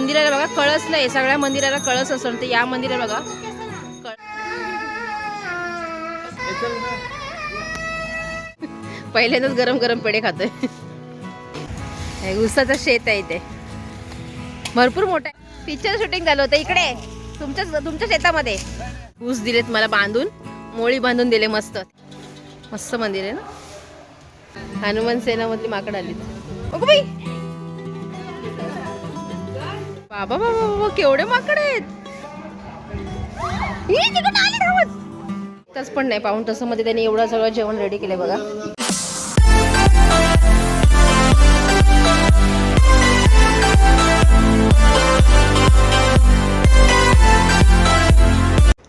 मंदिराला बघा कळस नाही सगळ्या मंदिराला कळस असं ते या मंदिराला बघा. पहिल्यांदाच गरम गरम पेढे खातोय. उसाचं ऊसाचं शेत आहे इथे. भरपूर मोठं आहे. पिक्चर शूटिंग झालं होतं. इकडे. तुमच्या तुमच्या शेतामध्ये. ऊस दिलेत मला बांधून. मोळी बांधून दिले मस्त. मस्त मंदिर आहे ना? हनुमान सेनामधली माकड आली ओके बाई! बाबा बाबा बाबा केवढे माकड आहेत? ई, पण नाही पाहून तसं मध्ये त्यांनी एवढं सगळं जेवण रेडी केलं बघा.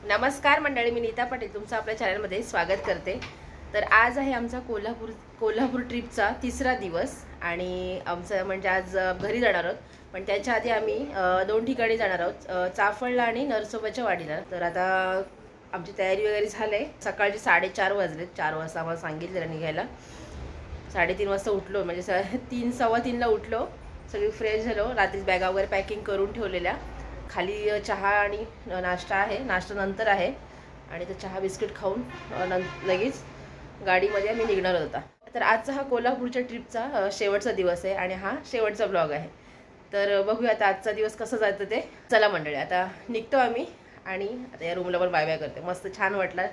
नमस्कार मंडळी मी नीता पाटील तुमचं आपल्या चॅनलमध्ये स्वागत करते. तर आज आहे आमचा कोल्हापूर कोल्हापूर ट्रिपचा तिसरा दिवस आणि आमचं म्हणजे आज घरी जाणार आहोत. पण त्याच्या आधी आम्ही दोन ठिकाणी जाणार आहोत. चाफळला आणि नरसोबाच्या वाडीला. तर आता आमची तयारी वगैरे झाली आहे सकाळचे साडेचार वाजले चार वाजता आम्हाला सांगितलेलं निघायला. साडेतीन वाजता उठलो. म्हणजे स तीन सव्वा तीनला उठलो. सगळी फ्रेश झालो. रात्रीच बॅगा वगैरे पॅकिंग करून ठेवलेल्या. खाली चहा आणि नाश्ता आहे. नाश्ता नंतर आहे. आणि तो चहा बिस्किट खाऊन न नं लगेच गाडीमध्ये आम्ही निघणार होता तर आजचा हा कोल्हापूरच्या ट्रिपचा शेवटचा दिवस आहे. आणि हा शेवटचा ब्लॉग आहे. तर बघूया आता आजचा दिवस कसं जातं ते. चला मंडळी आता निघतो आम्ही आणि आता या रूमला पण बाय बाय करते मस्त छान वाटला.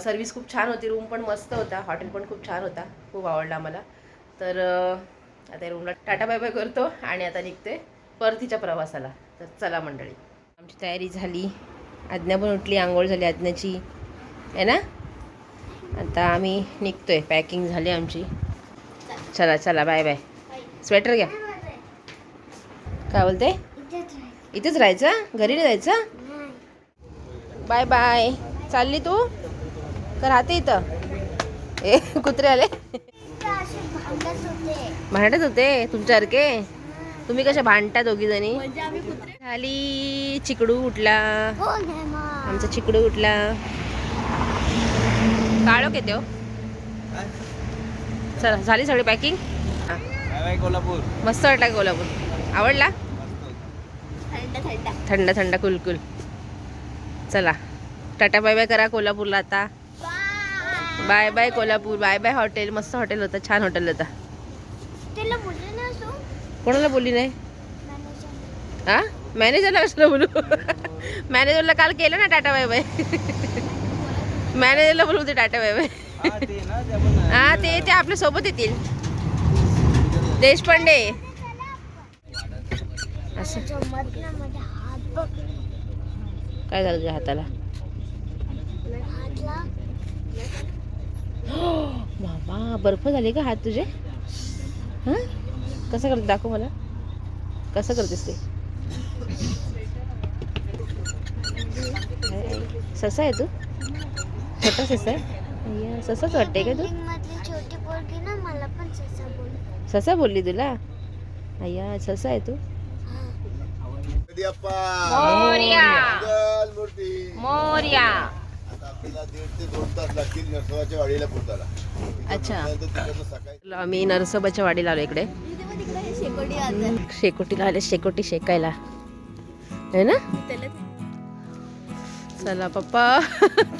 सर्विस खूप छान होती. रूम पण मस्त होता. हॉटेल पण खूप छान होता. खूप आवडला आम्हाला. तर आता या रूमला टाटा बाय बाय करतो आणि आता निघते परतीच्या प्रवासाला. तर चला मंडळी. आमची तयारी झाली. आज्ञा पण उठली. आंघोळ झाली आज्ञाची. आहे ना? आता आम्ही निघतोय. पॅकिंग झाली आमची. चला चला. बाय बाय स्वेटर घ्या. काय बोलते? इथेच राहायचं? घरी नाही जायचं? Bye bye. चालली तू? का राहते इथं? ए कुत्रे आले. भांडत होते तुमच्यासारखे तुम्ही कशा भांडता दोघी जणी? खाली चिकडू उठला. आमचा चिकडू उठला. काळो घेते हो. चला झाली सगळी पॅकिंग कोल्हापूर. मस्त वाटला कोल्हापूर? आवडला? थंड थंड. कुलकुल. चला. टाटा बाय बाय करा कोल्हापूरला आता. Bye bye Kolhapur. Bye bye hotel. मस्त हॉटेल होतं. छान हॉटेल होता. कोणाला बोलली नाही? हा मॅनेजरला कशाला बोलू? मॅनेजरला काल केलं ना टाटा बाय बाय. मॅनेजरला बोलू ते टाटा बाय बाय. हा ते ना ते आपण हा ते ते आपल्यासोबत येतील. देशपांडे असं जमत ना माझ्या हात बघ काय झालं तुझ्या हाताला? बाबा बर्फ झाले का हात तुझे? हां? कसं करते? दाखव मला. कसं करतेस ते? ससा आहे तू? छोटा ससा आहे? ससाच वाटते का तू? बिल्डिंग मधली छोटी पोरगी ना मला पण ससा बोल. ससा बोलली तुला? अय्या ससा आहे तू? मोर्या. मूर्ती. मोर्या. आता आपल्याला दीड ते दोन तास लागतील नरसोबाच्या वाडीला पोहोचायला. अच्छा. त्यानंतर तिकडनं सकाळी आम्ही नरसोबाच्या वाडीला आलो इकडे. शेकोटीला आले शेकोटी शेकायला. है ना? चला पप्पा.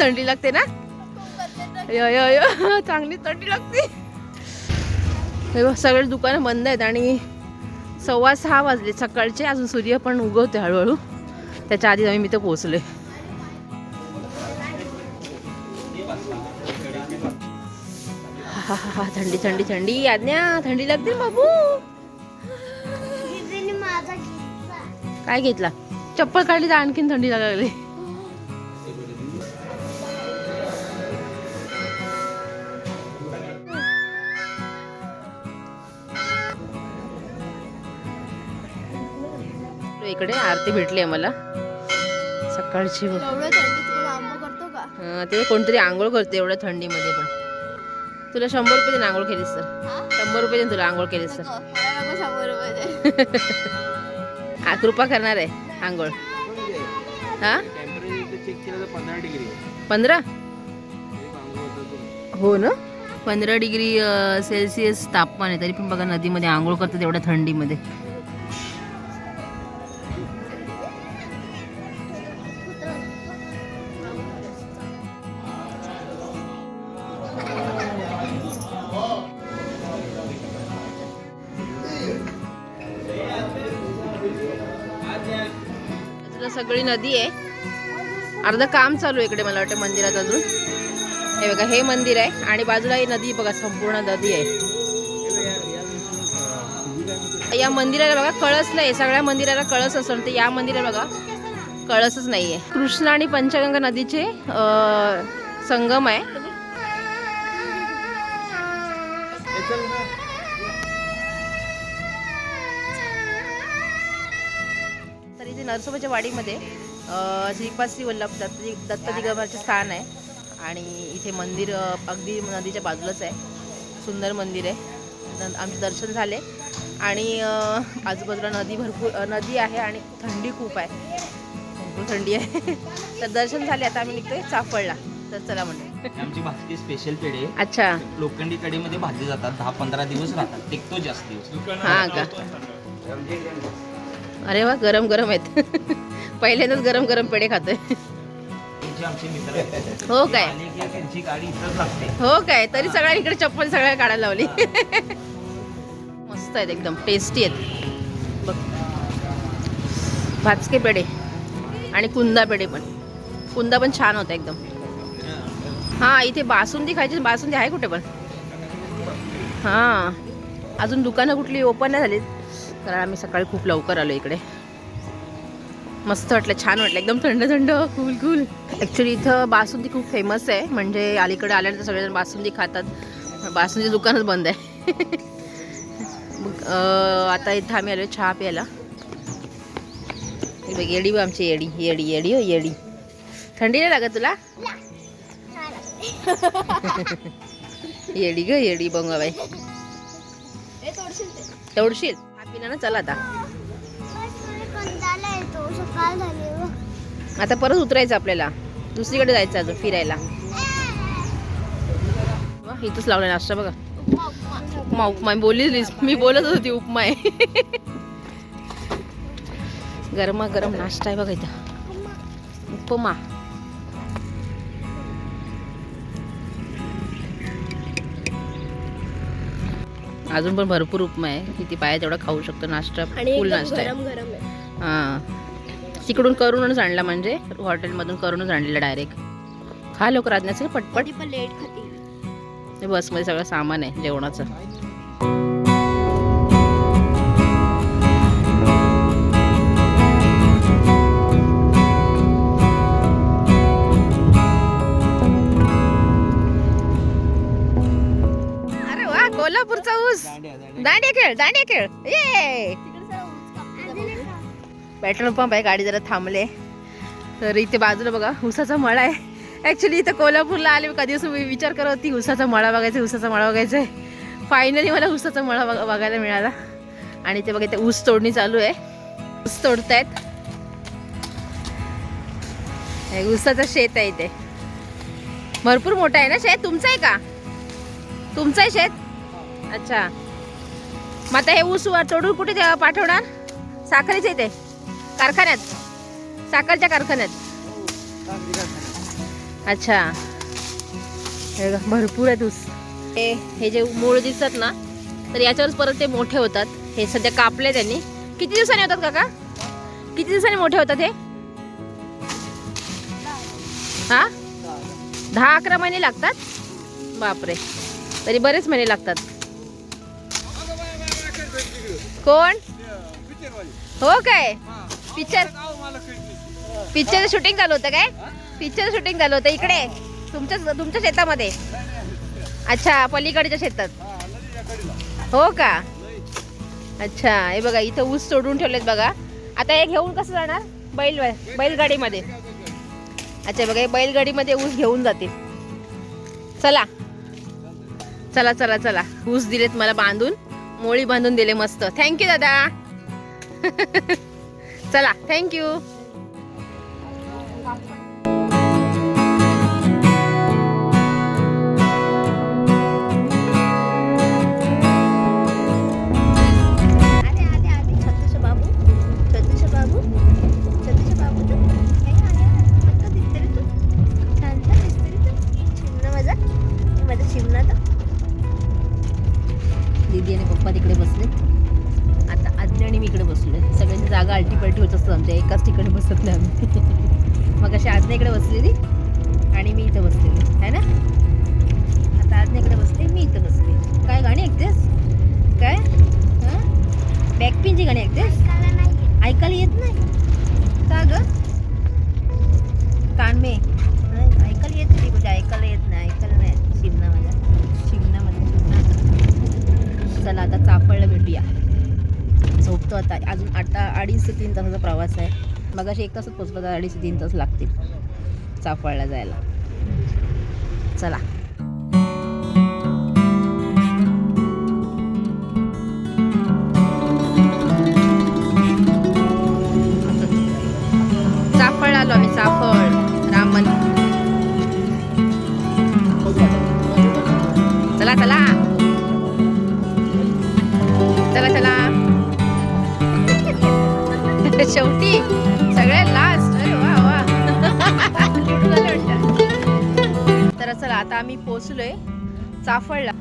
थंडी लागते ना? यो यो यो चांगली थंडी लागते. हे बघ, सगळे दुकानं बंद आहेत आणि सव्वा सहा वाजले. सकाळचे अजून सूर्य पण उगवते हळूहळू. त्याच्या आधी आम्ही इथं पोहोचलोय. हा हा हा थंडी थंडी थंडी. आज्ञा थंडी लागते बाबू? काय घेतला? चप्पल काढली तर आणखीन थंडी लागायला लागली. इकडे आरती भेटली आम्हाला सकाळची. एवढं थंडी तुला आंबा करतो का? हा, ते कोणतरी आंघोळ करते एवढ्या थंडीमध्ये पण. तुला शंभर रुपये देईन आंघोळ केलीस तर. हा? शंभर रुपये देईन तुला आंघोळ केलीस तर. मला. आ, कृपा करणार आहे आंघोळ. हा? पंधरा. हो ना? पंधरा डिग्री सेल्सिअस तापमान आहे तरी पण बघा नदीमध्ये आंघोळ करतात एवढ्या थंडीमध्ये. सगळी नदी आहे. अर्ध काम चालू आहे इकडे मला वाटतं मंदिरात अजून. हे बघा हे मंदिर आहे आणि बाजूला ही नदी बघा संपूर्ण नदी आहे. या मंदिराला बघा कळस नाही सगळ्या मंदिराला कळस असं ते या मंदिराला बघा कळसच नाही आहे कृष्णा आणि पंचगंगा नदीचे संगम आहे. इथे नरसोबाच्या वाडीमध्ये अं, श्रीपाद श्री वल्लभ दत्त दत्त दिगंबराचे स्थान आहे. आणि इथे मंदिर अगदी नदीच्या बाजूलाच आहे. सुंदर मंदिर आहे. आमचे दर्शन झाले. आणि आजूबाजूला नदी भरपूर नदी आहे आणि थंडी खूप आहे. भरपूर थंडी आहे. तर दर्शन झाले आता आम्ही निघतोय चाफळला. तर चला म्हणते आमची भाजकी स्पेशल पेढे अच्छा. लोखंडी कढीमध्ये भाजले जातात. दहा पंधरा दिवस राहतात. टिकतो जास्त दिवस. हा का? अरे वा गरम गरम आहेत. पहिल्यांदाच गरम गरम पेढे खातोय. आहेत. हो काय? हो काय? तरी सगळ्या इकडे चप्पल सगळ्या काढायला लावली. मस्त आहेत एकदम टेस्टी आहेत. बघ. भाजके पेढे आणि कुंदा पेढे पण. कुंदा पण छान होता एकदम. हा इथे बासुंदी खायची बासुंदी आहे कुठे पण? हा. अजून दुकानं कुठली ओपन नाही झालीत. कारण आम्ही सकाळी खूप लवकर आलो इकडे. मस्त वाटलं छान वाटलं एकदम थंड थंड कूल कूल ॲक्च्युली इथं बासुंदी खूप फेमस आहे. म्हणजे अलीकडे आल्यानंतर सगळेजण बासुंदी खातात. बासुंदी दुकानच बंद आहे. आता इथं आम्ही आलो चहा प्यायला. बघ येडी आमची येडी येडी येडी हो येडी. थंडी नाही लागत तुला? येडी ग येडी बंगाबाई तेवढशील हा ना चला आता. आता परत उतरायचं आपल्याला. दुसरीकडे जायचं अजून फिरायला. इथंच लावलं नाश्ता बघा. उपमा उपमा. बोललीच मी बोलत होती उपमा आहे गरमा गरम नाश्ता आहे बघा इथं. उपमा. अजून पण भरपूर उपमा आहे. किती पाया तेवढा खाऊ शकतो. नाश्ता फुल नाश्ता आहे. गरम गरम आहे. हां. तिकडून करूनच आणला म्हणजे हॉटेलमधून करूनच आणलेला डायरेक्ट खा लवकर आज्ञाचं पटपट. लेट खाते. बसमध्ये सगळं सामान आहे जेवणाचं. कोल्हापूरचा ऊस. दांडिया खेळ दांडिया खेळ. ये पेट्रोल पंप आहे गाडी जरा थांबले. तर इथे बाजूला बघा उसाचा मळा आहे. ॲक्च्युली इथं कोल्हापूरला आले कधी असं मी विचार करत होती उसाचा मळा बघायचा उसाचा मळा बघायचा आहे. फायनली मला उसाचा मळा बघ- बघायला मिळाला. आणि ते बघा इथे ऊस तोडणी चालू आहे. ऊस तोडतायत. हे ऊसाचं शेत आहे इथे. भरपूर मोठं आहे ना शेत? तुमचं आहे का? तुमचं आहे शेत? अच्छा. मग आता हे ऊस तोडून कुठे पाठवणार? साखरेचे येते कारखान्यात. साखरच्या कारखान्यात. अच्छा. हे भरपूर आहेत ऊस. हे हे जे मूळ दिसतात ना तर याच्यावरच परत ते मोठे होतात. हे सध्या कापले त्यांनी. किती दिवसांनी होतात काका? किती दिवसांनी मोठे होतात हे? हा? दहा अकरा महिने लागतात? बापरे. तरी बरेच महिने लागतात. कोण? हो काय? पिक्चर पिक्चर शूटिंग झालं होतं काय? पिक्चर शूटिंग झालं होतं इकडे. तुमच्या तुमच्या शेतामध्ये. अच्छा पलीकडच्या शेतात. हो का? अच्छा हे बघा इथं ऊस सोडून ठेवलेत बघा. आता हे घेऊन कसं जाणार? बैल बैलगाडीमध्ये. अच्छा बघा हे बैलगाडीमध्ये ऊस घेऊन जातील. चला. चला चला चला. ऊस दिलेत मला बांधून. मोळी बांधून दिले मस्त. थँक्यू दादा. चला थँक्यू दीदी आणि पप्पा तिकडे बसलेत आता आजी आणि मी इकडे बसलो सगळ्यांची जागा आलटी होत असतात आमच्या. एकाच ठिकाणी बसत नाही आम्ही. मग अशी आजने इकडे बसलेली आणि मी इथं बसलेली. आहे ना? आता आजने इकडे बसले मी इथं बसले काय गाणी ऐकतेस? काय? हां? बॅकपिनची गाणी ऐकतेस? ऐकायला नाही येत. ऐकायला येत नाही. का ग? कानमे. ऐकायला येत नाही. म्हणजे ऐकायला येत नाही. ऐकायला चला आता चाफळला भेटूया. झोपतो आता. अजून आता अडीच ते तीन तासाचा प्रवास आहे. मग अशी एक तासात पोचतो तर अडीच ते तीन तास लागतील चाफळला जायला. चला. चाफळ आलो आम्ही चाफळ. राम मंदिर चला चला. शेवटी सगळ्यात लास्ट अरे वा वा. तर चला आता आम्ही पोचलोय चाफळला.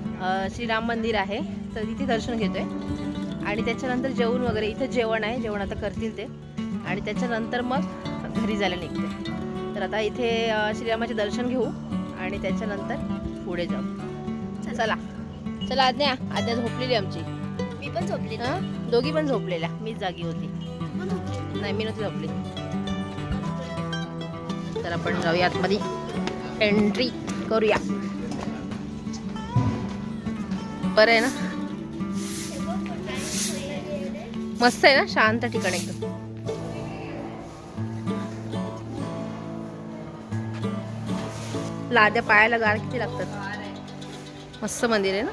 श्रीराम मंदिर आहे तर तिथे दर्शन घेतोय. आणि त्याच्यानंतर जेवण वगैरे इथं जेवण आहे जेवण आता करतील ते. आणि त्याच्यानंतर मग घरी जायला निघते तर आता इथे श्रीरामाचे दर्शन घेऊ आणि त्याच्यानंतर पुढे जाऊ. चला. चला आज्ञा. आज्ञा झोपलेली आमची. मी पण झोपली? दोघी पण झोपलेल्या. मीच जागी होती. नाही मी नव्हती झोपली तर आपण जाऊया आतमध्ये. एंट्री करूया. बरं आहे ना? मस्त आहे ना? शांत ठिकाण एकदम. लाद्या पायाला गार किती लागतात? मस्त मंदिर आहे ना?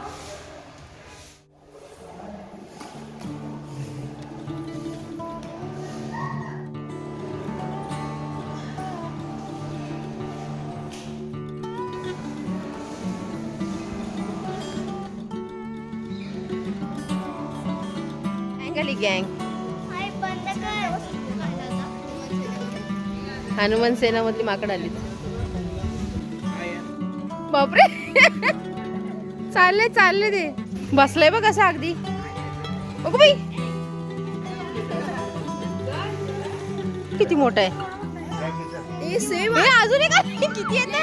हनुमान सेनामधली माकड आली बापरे! चालले चालले ते. बसलंय बघ असं अगदी. बघू बाई! किती मोठं आहे. अजून एक. किती येत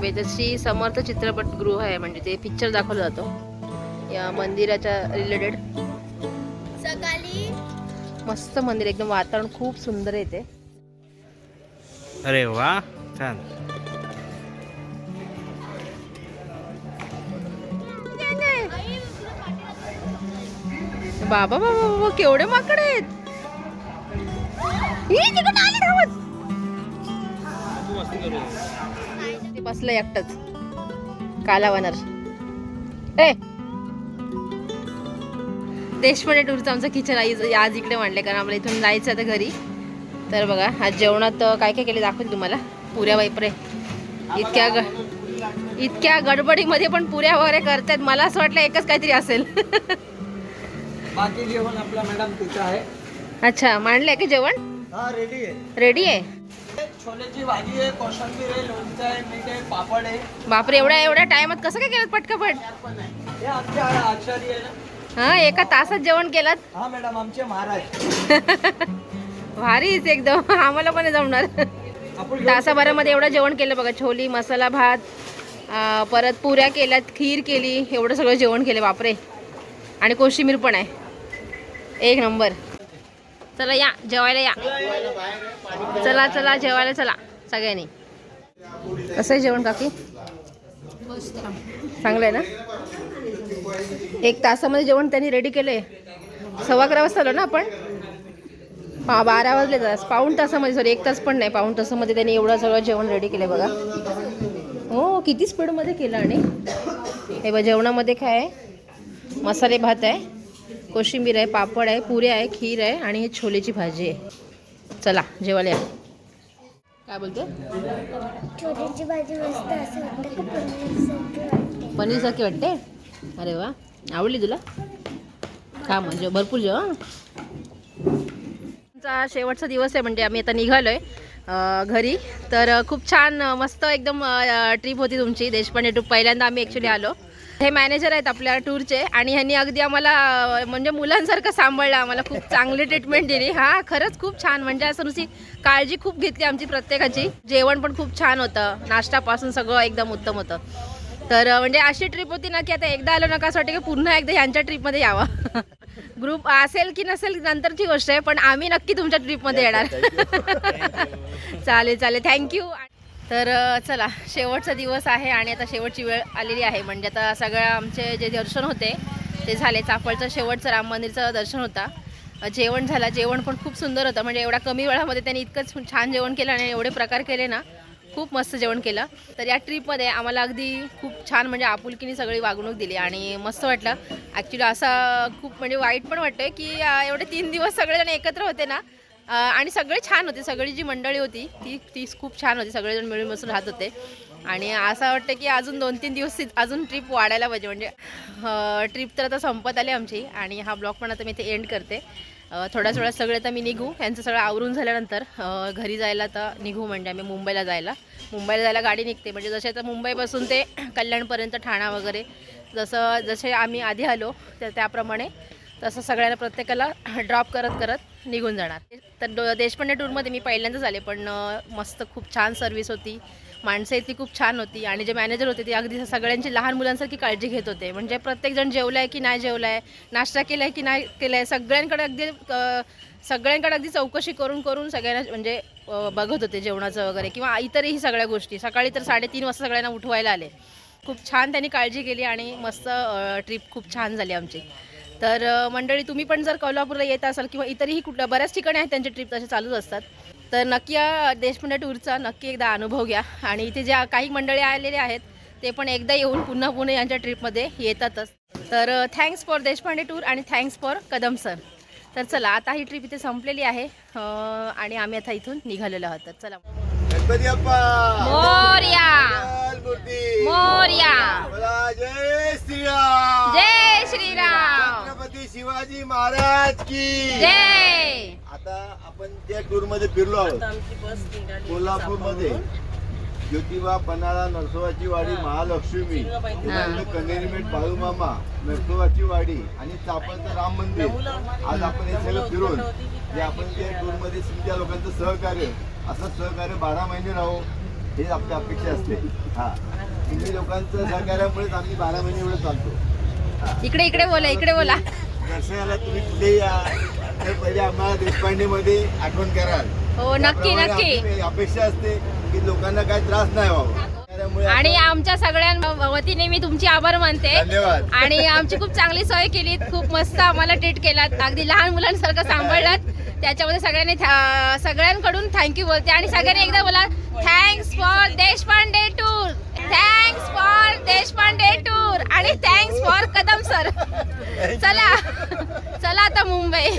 वेदश्री समर्थ चित्रपटगृह आहे म्हणजे ते पिक्चर दाखवलं जातो. या मंदिराच्या रिलेटेड सकाळी? मस्त मंदिर एकदम वातावरण खूप सुंदर आहे ते अरे वा छान. बाबा बाबा बाबा केवढे माकड आहेत? बसलं एकटच. कालावनर ए देशपांडे टूरचं आमचं किचन आज आज इकडे मांडले कारण आम्हाला इथून जायचं आता घरी. तर बघा आज जेवणात काय काय केले दाखवते तुम्हाला? पुऱ्या बाईपरे इतक्या ग इतक्या गडबडीमध्ये पण पुऱ्या वगैरे करतायत. मला असं वाटलं एकच काहीतरी असेल. बाकी जेवण आपला मॅडम तिथं आहे. अच्छा मांडलंय का जेवण? हा रेडी आहे. रेडी आहे? छोल्याची भाजी आहे कोशिंबीर आहे लोणचं आहे मीठ आहे पापड आहे. बापरे एवढ्या एवढ्या टायमात कसं काय केलं पटकपट? हे आचार्य आहे ना. हा एका तासात जेवण केलं हा मॅडम आमचे महाराज. भारीच एकदम. आम्हाला पण जमणार. तासाभरामध्ये एवढं जेवण केलं बघा छोली मसाला भात परत पुऱ्या केल्यात खीर केली एवढं सगळं जेवण केलं बापरे. आणि कोशिंबीर पण आहे. एक नंबर. चला या जेवायला या. चला चला जेवायला चला सगळ्यांनी. कसं आहे जेवण काकी? चांगलं आहे ना? एक तासामध्ये जेवण त्यांनी रेडी केलंय. सव्वा अकरा वाजता आलो ना आपण? पा बारा वाजले तास पाऊण तासामध्ये सॉरी एक तास पण नाही. पाऊण तासामध्ये त्यांनी एवढं सगळं जेवण रेडी केलं बघा. हो किती स्पीडमध्ये केलं आणि? हे बघ जेवणामध्ये काय आहे? मसाले भात आहे कोशिंबीर आहे पापड आहे पुऱ्या आहे खीर आहे आणि हे छोलेची भाजी आहे. चला जेवायला या. काय बोलते? छोट्याची भाजी मस्त पनीरसारखी वाटते? अरे वा. आवडली तुला? खा म्हणजे भरपूर जेव आमचा शेवटचा दिवस आहे म्हणजे आम्ही आता निघालो आहे घरी. तर खूप छान मस्त एकदम ट्रिप होती तुमची देशपांडे टूर. पहिल्यांदा आम्ही ॲक्च्युली आलो. हे मॅनेजर आहेत आपल्या टूरचे आणि ह्यांनी अगदी आम्हाला म्हणजे मुलांसारखं सांभाळलं आम्हाला. खूप चांगली ट्रीटमेंट दिली. हां खरंच खूप छान. म्हणजे असं नुसती काळजी खूप घेतली आमची प्रत्येकाची. जेवण पण खूप छान होतं. नाश्तापासून सगळं एकदम उत्तम होतं. तर म्हणजे अशी ट्रिप होती ना की आता एकदा आलो नका असं वाटतं की पुन्हा एकदा ह्यांच्या ट्रिपमध्ये यावा. ग्रुप असेल की नसेल नंतरची गोष्ट आहे पण आम्ही नक्की तुमच्या ट्रिपमध्ये येणार. चालेल चालेल. थँक्यू तर चला शेवटचा दिवस आहे आणि आता शेवटची वेळ आलेली आहे. म्हणजे आता सगळं आमचे जे दर्शन होते ते झाले. चाफळचं शेवटचं राम मंदिरचं दर्शन होता. जेवण झालं. जेवण पण खूप सुंदर होतं. म्हणजे एवढ्या कमी वेळामध्ये त्यांनी इतकंच छान जेवण केलं आणि एवढे प्रकार केले ना खूप मस्त जेवण केलं. तर या ट्रिपमध्ये आम्हाला अगदी खूप छान म्हणजे आपुलकीने सगळी वागणूक दिली आणि मस्त वाटलं. ॲक्च्युली असा खूप म्हणजे वाईट पण वाटतं की एवढे तीन दिवस सगळेजण एकत्र होते ना आणि सगळे छान होते. सगळी जी मंडळी होती ती ती खूप छान होती. सगळेजण मिळून बसून राहत होते. आणि असं वाटतं की अजून दोन तीन दिवस ती- अजून ट्रिप वाढायला पाहिजे. म्हणजे ट्रिप तर आता संपत आली आमची आणि हा ब्लॉग पण आता मी इथे एंड करते. थोड्याच वेळात सगळे आता मी निघू. यांचं सगळं आवरून झाल्यानंतर घरी जायला तर निघू म्हणजे आम्ही मुंबईला जायला. मुंबईला जायला गाडी निघते. म्हणजे जसे आता मुंबईपासून ते कल्याणपर्यंत ठाणा वगैरे जसं जसे आम्ही आधी आलो तर त्याप्रमाणे तसं सगळ्यांना प्रत्येकाला ड्रॉप करत करत निघून जाणार. तर देशपांडे टूरमध्ये मी पहिल्यांदाच आले पण मस्त खूप छान सर्विस होती. माणसं इतकी खूप छान होती आणि जे मॅनेजर होते ते अगदी सगळ्यांची लहान मुलांसारखी काळजी घेत होते. म्हणजे प्रत्येकजण जेवलं आहे की नाही जेवलं आहे नाश्ता केला आहे की नाही केला आहे सगळ्यांकडे अगदी सगळ्यांकडे अगदी चौकशी करून करून सगळ्यांना म्हणजे बघत होते जेवणाचं वगैरे किंवा इतरही सगळ्या गोष्टी. सकाळी तर साडेतीन वाजता सगळ्यांना उठवायला आले. खूप छान त्यांनी काळजी केली आणि मस्त ट्रिप खूप छान झाली आमची. तर मंडळी तुम्ही पण जर कोल्हापूरला येत असाल किंवा इतरही कुठल्या बऱ्याच ठिकाणी आहेत त्यांचे ट्रिप तसे चालूच असतात. तर नक्की या देशपांडे टूरचा नक्की एकदा अनुभव घ्या. आणि इथे ज्या काही मंडळी आलेले आहेत ते पण एकदा येऊन पुन्हा पुन्हा यांच्या ट्रिपमध्ये येतातच. तर थँक्स फॉर देशपांडे टूर आणि थँक्स फॉर कदम सर तर चला आता ही ट्रिप इथे संपलेली आहे. अ, आणि आम्ही आता इथून निघालेलो आहोत. तर चला. गणपती मोर्या! मूर्ती. मोर्या. बोला जय श्रीराम. जय श्रीराम. छत्रपती शिवाजी महाराज की. जय. आता आपण त्या टूरमध्ये फिरलो आहोत. कोल्हापूरमध्ये ज्योतिबा पन्हाळा नरसोबाची वाडी महालक्ष्मी. कनेरीमेट बाळूमामा नरसोबाची वाडी आणि चापलचं राम मंदिर. आज आपण हे सगळं फिरून जे आपण त्या टूरमध्ये त्या लोकांचं सहकार्य असं सहकार्य बारा महिने राहो. हेच आपली अपेक्षा असते. हा. तुम्ही लोकांचं सहकार्यामुळेच आम्ही बारा महिने एवढं चालतो. इकडे इकडे बोला इकडे बोला. दर्शनाला तुम्ही कुठे या तर पहिले आम्हाला देशपांडे मध्ये आठवण कराल. हो नक्की नक्की. अपेक्षा असते की लोकांना काही त्रास नाही व्हावा. आणि आमच्या सगळ्या वतीने मी तुमची आभार मानते. आणि आमची खूप चांगली सोय केली खूप मस्त आम्हाला ट्रीट केलात. अगदी लहान मुलांसारखं सांभाळलात. त्याच्यामध्ये सगळ्यांनी थॅ- सगळ्यांकडून थँक्यू बोलते. आणि सगळ्यांनी एकदा बोला thanks for Deshpande tour thanks for Deshpande tour आणि थँक्स फॉर कदम सर चला. चला आता मुंबई.